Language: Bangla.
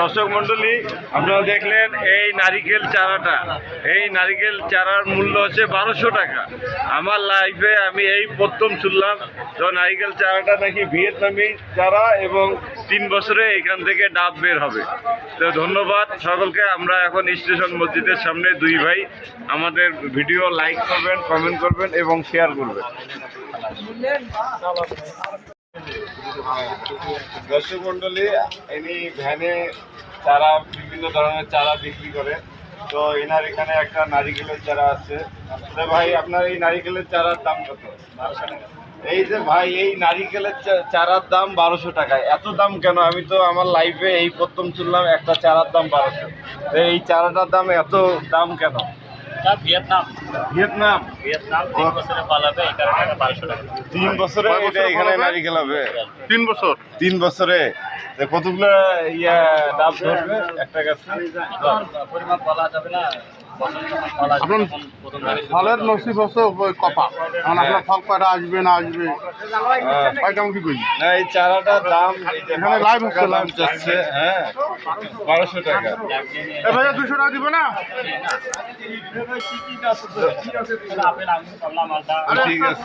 দর্শক মন্ডলী আপনারা দেখলেন এই নারিকেল চারাটা। এই নারিকেল চারার মূল্য হচ্ছে বারোশো টাকা। আমার লাইফে আমি এই প্রথম শুনলাম তো নারিকেল চারাটা নাকি ভিয়েতনামি চারা এবং তিন বছরে এখান থেকে ডাব বের হবে। তো ধন্যবাদ সকলকে। আমরা এখন স্টেশন মসজিদের সামনে দুই ভাই আমাদের ভিডিও লাইক করবেন কমেন্ট করবেন এবং শেয়ার করবেন। দর্শক মন্ডলী ইনি ভ্যানে চারা, বিভিন্ন ধরনের চারা বিক্রি করে। তো এনার এখানে একটা নারিকেলের চারা আছে। তো ভাই, আপনার এই নারিকেলের চারার দাম কত? এই যে ভাই, এই নারিকেলের চারার দাম বারোশো টাকা এত দাম কেন? আমি তো আমার লাইফে এই প্রথম শুনলাম একটা চারার দাম বারোশো। এই চারাটার দাম এত দাম কেন? এটা ভিয়েতনাম। ভিয়েতনাম? ভিয়েতনাম তিন বছরে ফল এই কারণে বারোশো টাকা। তিন বছরে এটা এখানে নারী খেলাবে তিন বছর? তিন বছরে। কতগুলো ইয়া ডাব ধরবে? একটা গাছ? পরিমাণ বলা যাবে না। শুরু ফলের নসিব হচ্ছে কপা। এখন আপনার ফল কয়টা আসবে না আসবে। কেমন কি করি? এই চারাটার দাম এখানে live হচ্ছে, live। যাচ্ছে হ্যাঁ বারোশো টাকা। এ দুশো টাকা দিবে না? ঠিক আছে।